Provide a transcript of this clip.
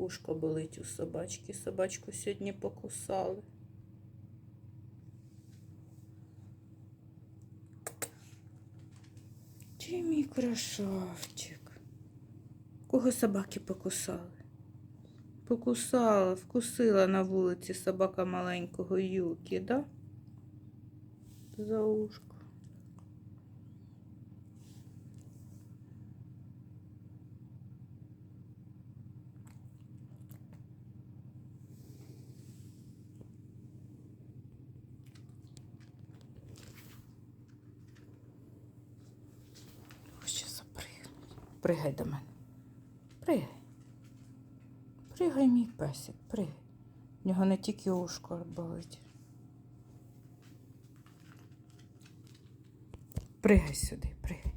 Ушко болить у собачки. Собачку сьогодні покусали. Ти мій красавчик. Кого собаки покусали? Покусала, вкусила на вулиці собака маленького Юкі, да? За ушко. Пригай до мене. Пригай. Пригай, мій песик, пригай. В нього не тільки ушко болить. Пригай сюди, пригай.